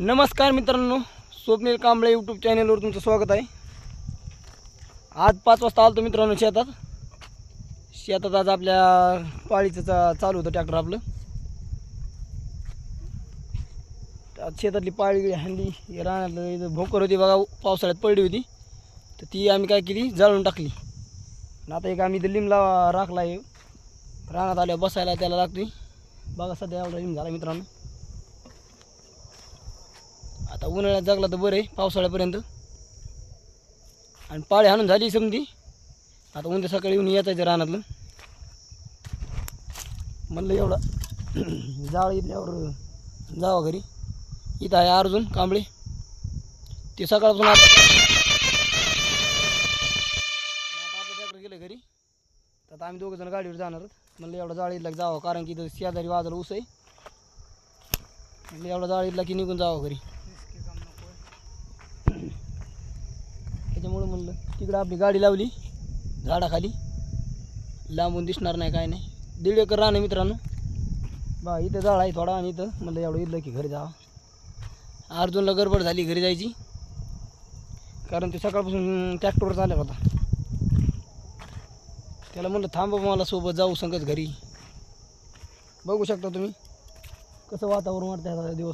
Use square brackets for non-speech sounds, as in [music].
नमस्कार मित्रांनो स्वप्नील कांबळे यूट्यूब चॅनलवर तुमचं स्वागत आहे. आज पाच वाजता आलो मित्रांनो शेतात. शेतात आज आपल्या पाळीचं चा चालू होतं ट्रॅक्टर आपलं. आज शेतातली पाळी हल्ली रानातलं भोकर होती बघा पावसाळ्यात पडली होती. तर ती आम्ही काय केली जाळून टाकली. आता एक आम्ही इथं लिमला राखला आहे. रानात आल्यावर बसायला त्याला लागते बघा सध्या एवढा लिम झाला मित्रांनो. आता उन्हाळ्यात जगला तर बरं आहे पावसाळ्यापर्यंत. आणि पाळी आणून झाली समजी आता उद्या सकाळी येऊन येतायचं रानातलं. म्हणलं एवढा [clears throat] जाळ इथल्यावर जावा घरी. इथं आहे अर्जुन कांबळे. ते सकाळपासून आता आता आपलं गेलं घरी. तर आता आम्ही दोघं जण गाडीवर जाणार म्हणलं एवढा जाळ इथला जावं कारण की इथं शेजारी वाजलं ऊस आहे. म्हणलं एवढा जाळ इथला की निघून जावं घरी त्याच्यामुळं म्हणलं तिकडं आपली गाडी लावली झाडाखाली. लांबून दिसणार नाही काय नाही. दीड एकर राहणं मित्रांनो. बा इथं झाड आहे थोडा आणि इथं म्हणलं एवढं इथलं की घरी जावा. अर्जुनला गडबड झाली घरी जायची. कारण ते सकाळपासून ट्रॅक्टरवर चालला होता. त्याला म्हणलं थांबा मला सोबत जाऊ संगत घरी. बघू शकता तुम्ही. कसं वातावरण वाटतं दिवस